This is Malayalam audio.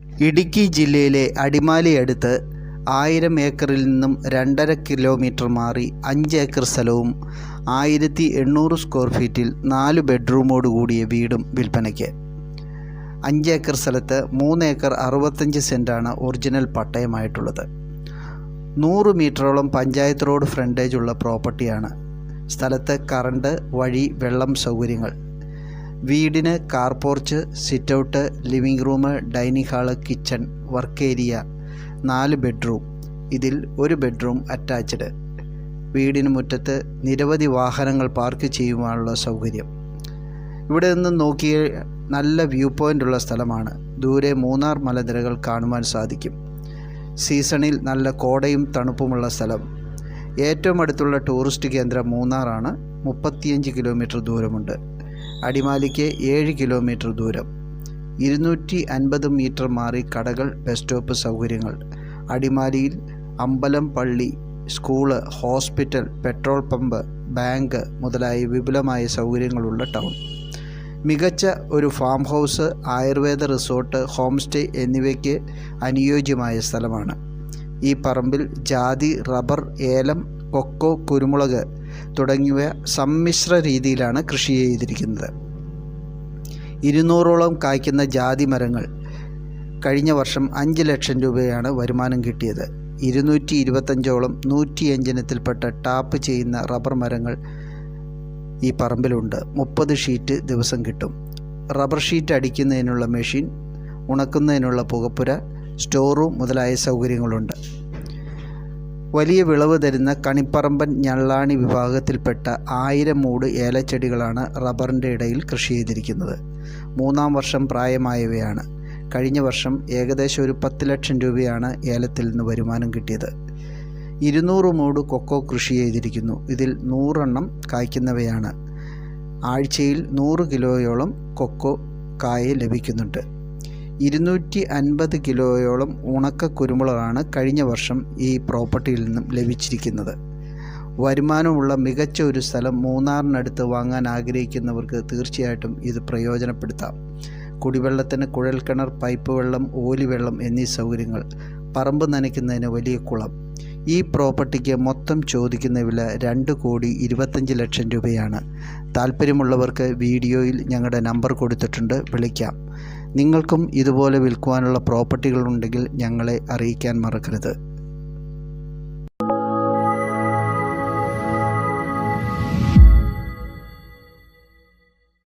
ഇടുക്കി ജില്ലയിലെ അടിമാലി അടുത്ത് ആയിരം ഏക്കറിൽ നിന്നും രണ്ടര കിലോമീറ്റർ മാറി അഞ്ച് ഏക്കർ സ്ഥലവും ആയിരത്തി എണ്ണൂറ് സ്ക്വയർ ഫീറ്റിൽ നാല് ബെഡ്റൂമോട് കൂടിയ വീടും വിൽപ്പനയ്ക്ക്. അഞ്ച് ഏക്കർ സ്ഥലത്ത് മൂന്ന് ഏക്കർ അറുപത്തഞ്ച് സെന്റാണ് ഒറിജിനൽ പട്ടയമായിട്ടുള്ളത്. നൂറ് മീറ്ററോളം പഞ്ചായത്ത് റോഡ് ഫ്രണ്ടേജ് ഉള്ള പ്രോപ്പർട്ടിയാണ്. സ്ഥലത്ത് കറണ്ട് വഴി വെള്ളം സൗകര്യങ്ങൾ. വീടിന് car porch sit out living room dining hall kitchen work area നാല് ബെഡ്റൂം ഇതിൽ ഒരു ബെഡ്റൂം അറ്റാച്ച്ഡ് വീടിന് മുറ്റത്ത് നിരവധി വാഹനങ്ങൾ പാർക്ക് ചെയ്യുവാനുള്ള സൗകര്യം. ഇവിടെ നിന്ന് നോക്കിയ നല്ല വ്യൂ പോയിന്റ് ഉള്ള സ്ഥലമാണ്. ദൂരെ മൂന്നാർ മലനിരകൾ കാണുവാൻ സാധിക്കും. സീസണിൽ നല്ല കോടയും തണുപ്പുമുള്ള സ്ഥലം. ഏറ്റവും അടുത്തുള്ള ടൂറിസ്റ്റ് കേന്ദ്രം മൂന്നാറാണ്. മുപ്പത്തിയഞ്ച് കിലോമീറ്റർ ദൂരമുണ്ട്. അടിമാലിക്ക് ഏഴ് കിലോമീറ്റർ ദൂരം. ഇരുന്നൂറ്റി അൻപത് മീറ്റർ മാറി കടകൾ ബസ് സ്റ്റോപ്പ് സൗകര്യങ്ങൾ. അടിമാലിയിൽ അമ്പലം പള്ളി school hospital petrol pump bank മുതലായ വിപുലമായ സൗകര്യങ്ങളുള്ള ടൗൺ. മികച്ച ഒരു farm house Ayurveda resort home stay എന്നിവയ്ക്ക് അനുയോജ്യമായ സ്ഥലമാണ്. ഈ പറമ്പിൽ ജാതി റബ്ബർ ഏലം കൊക്കോ കുരുമുളക് തുടങ്ങിയവ സമ്മിശ്ര രീതിയിലാണ് കൃഷി ചെയ്തിരിക്കുന്നത്. ഇരുന്നൂറോളം കായ്ക്കുന്ന ജാതി മരങ്ങൾ കഴിഞ്ഞ വർഷം അഞ്ച് ലക്ഷം രൂപയാണ് വരുമാനം കിട്ടിയത്. ഇരുന്നൂറ്റി ഇരുപത്തഞ്ചോളം നൂറ്റി അഞ്ചിനത്തിൽപ്പെട്ട ടാപ്പ് ചെയ്യുന്ന റബ്ബർ മരങ്ങൾ ഈ പറമ്പിലുണ്ട്. മുപ്പത് ഷീറ്റ് ദിവസം കിട്ടും. റബ്ബർ ഷീറ്റ് അടിക്കുന്നതിനുള്ള മെഷീൻ ഉണക്കുന്നതിനുള്ള പുകപ്പുര സ്റ്റോർ റൂം മുതലായ സൗകര്യങ്ങളുണ്ട്. വലിയ വിളവ് തരുന്ന കണിപ്പറമ്പൻ ഞള്ളാണി വിഭാഗത്തിൽപ്പെട്ട ആയിരം മൂട് ഏലച്ചെടികളാണ് റബ്ബറിന്റെ ഇടയിൽ കൃഷി ചെയ്തിരിക്കുന്നത്. മൂന്നാം വർഷം പ്രായമായവയാണ്. കഴിഞ്ഞ വർഷം ഏകദേശം ഒരു പത്ത് ലക്ഷം രൂപയാണ് ഏലത്തിൽ നിന്ന് വരുമാനം കിട്ടിയത്. ഇരുന്നൂറ് മൂട് കൊക്കോ കൃഷി ചെയ്തിരിക്കുന്നു. ഇതിൽ നൂറെണ്ണം കായ്ക്കുന്നവയാണ്. ആഴ്ചയിൽ നൂറ് കിലോയോളം കൊക്കോ കായ ലഭിക്കുന്നുണ്ട്. ഇരുന്നൂറ്റി അൻപത് കിലോയോളം ഉണക്ക കുരുമുളകാണ് കഴിഞ്ഞ വർഷം ഈ പ്രോപ്പർട്ടിയിൽ നിന്നും ലഭിച്ചിരിക്കുന്നത്. വരുമാനമുള്ള മികച്ച ഒരു സ്ഥലം മൂന്നാറിനടുത്ത് വാങ്ങാൻ ആഗ്രഹിക്കുന്നവർക്ക് തീർച്ചയായിട്ടും ഇത് പ്രയോജനപ്പെടുത്താം. കുടിവെള്ളത്തിന് കുഴൽക്കിണർ പൈപ്പ് വെള്ളം ഓലി വെള്ളം എന്നീ സൗകര്യങ്ങൾ പറമ്പ് നനയ്ക്കുന്നതിന് വലിയ കുളം. ഈ പ്രോപ്പർട്ടിക്ക് മൊത്തം ചോദിക്കുന്ന വില രണ്ട് കോടി ഇരുപത്തഞ്ച് ലക്ഷം രൂപയാണ്. താല്പര്യമുള്ളവർക്ക് വീഡിയോയിൽ ഞങ്ങളുടെ നമ്പർ കൊടുത്തിട്ടുണ്ട് വിളിക്കാം. നിങ്ങൾക്കും ഇതുപോലെ വിൽക്കുവാനുള്ള പ്രോപ്പർട്ടികളുണ്ടെങ്കിൽ ഞങ്ങളെ അറിയിക്കാൻ മറക്കരുത്.